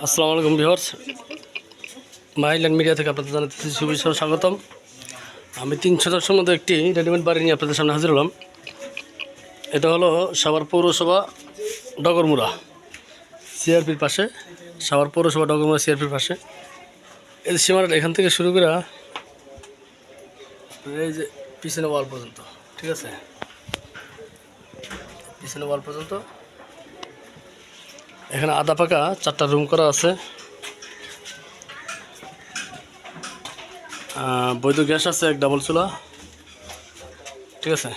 আসসালামু আলাইকুম viewers. Mile End media থেকে আপনাদের জানাতেছি শুভেচ্ছা স্বাগতম। আমি তিন শতাংশের মধ্যে একটি রেডিমেড বাড়ি নিয়ে আপনাদের সামনে হাজির হলাম। এটা হলো সাভার পৌরসভা ডগরমুড়া, সিআরপির পাশে। সাভার পৌরসভা ডগরমুড়া, সিআরপির পাশে। এই সীমানাটা এখান থেকে শুরু করে এই যে পিছনে ওয়াল পর্যন্ত, ঠিক আছে? পিছনে ওয়াল পর্যন্ত। এখানে আধা পাকা, চারটা রুম করা আছে। বৈধ গ্যাস আছে, এক ডাবল চুলা। ঠিক আছে?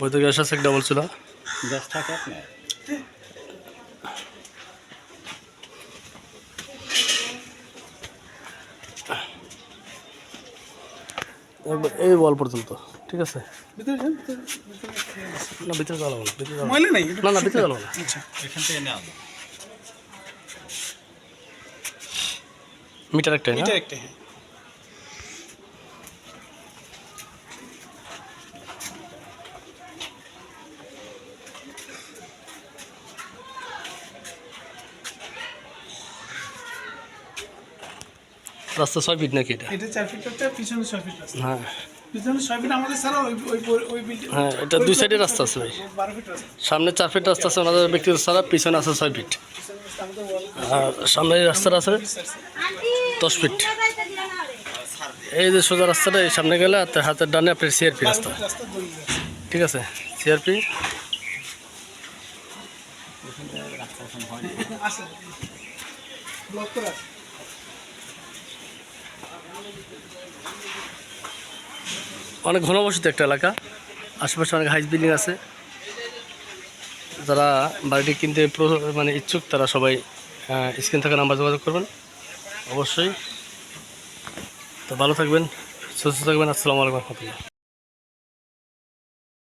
বৈধ গ্যাস আছে, এক ডাবল চুলা। গ্যাস থাকে আপনার? এই বল পর্যন্ত ঠিক আছে? না ভিতরে যাওয়া না না না ভিতরে না আচ্ছা। মিটার একটাই না? একটা হ্যাঁ। রাস্তা ছয় ফিট নাকি এটা? এটা চার ফিট একটা পিছনে ছয় ফিট রাস্তা। হ্যাঁ। পিছনে ছয় ফিট আমাদের ছাড়া ওই ওই ওই- হ্যাঁ এটা দুই সাইডে রাস্তা আছে ভাই। বারো ফিট রাস্তা। সামনে চার ফিট রাস্তা আছে ওনাদের ব্যক্তিগত ছাড়া পিছনে আছে ছয় ফিট আর সামনে রাস্তাটা আছে দশ ফিট এই যে সোজা রাস্তাটা এই সামনে গেলে আর তার হাতের ডানে আপনার সিআরপি রাস্তা রাস্তা। ঠিক আছে? সিআরপি আছে ব্লক করে আছে অনেক ঘনবসতি একটা এলাকা। আশেপাশে অনেক হাইস বিল্ডিং আছে। যারা বাড়িটি কিনতে মানে ইচ্ছুক, তারা সবাই স্ক্রিন থাকা নাম্বার যোগাযোগ করবেন। অবশ্যই। তো ভালো থাকবেন, সুস্থ থাকবেন। আসসালামু আলাইকুম রহমতুল্লাহ।